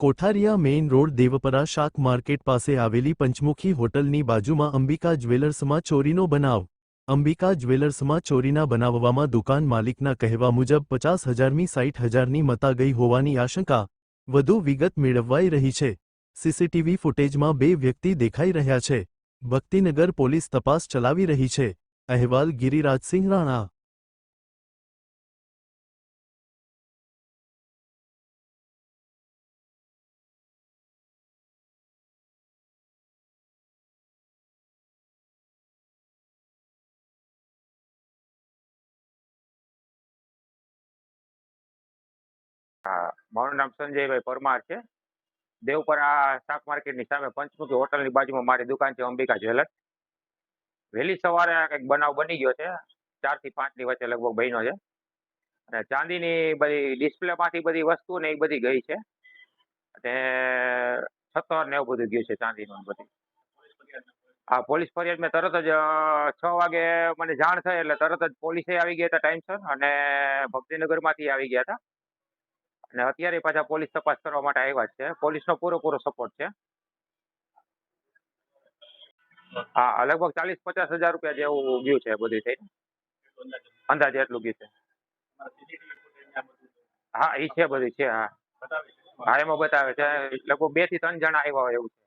કોઠારિયા main road Devpara શાક market પાસે આવેલી પંચમુખી હોટલની બાજુમાં અંબિકા જ્વેલર્સમાં ચોરીનો બનાવ. અંબિકા જ્વેલર્સમાં ચોરીના બનાવવામાં દુકાન માલિકના કહેવા મુજબ પચાસ હજારમી સાઠ હજારની મતા ગઈ હોવાની આશંકા વધુ વિગત મેળવવાઈ રહી છે. સીસીટીવી ફૂટેજમાં બે વ્યક્તિ દેખાઈ રહ્યા છે. ભક્તિનગર પોલીસ તપાસ ચલાવી રહી છે. અહેવાલ ગિરિરાજસિંહ રાણા. હા, મારું નામ સંજયભાઈ પરમાર છે. દેવપરા શાક માર્કેટની સામે પંચમુખી હોટલની બાજુમાં મારી દુકાન છે અંબિકા જ્વેલર્સ. વહેલી સવારે કંઈક બનાવ બની ગયો છે. ચારથી પાંચની વચ્ચે લગભગ બન્યો છે. અને ચાંદીની બધી ડિસ્પ્લેમાંથી બધી વસ્તુ ને એ બધી ગઈ છે. અને છત્તર ને એવું બધું ગયું છે ચાંદીનું ને બધી. હા પોલીસ ફરિયાદ મેં તરત જ છ વાગે મને જાણ થઈ એટલે તરત જ પોલીસે આવી ગયા હતા ટાઈમસર અને ભક્તિનગરમાંથી આવી ગયા હતા. અને અત્યારે પાછા પોલીસ તપાસ કરવા માટે આવ્યા છે. પોલીસનો પૂરેપૂરો સપોર્ટ છે. હા લગભગ ચાલીસ પચાસ હજાર રૂપિયા જેવું ગયું છે બધું થઈ અંદાજે એટલું ગયું છે. હા એ છે બધું છે, હા. હા, એમાં બતાવે છે. લગભગ બેથી ત્રણ જણા આવ્યા હોય એવું છે.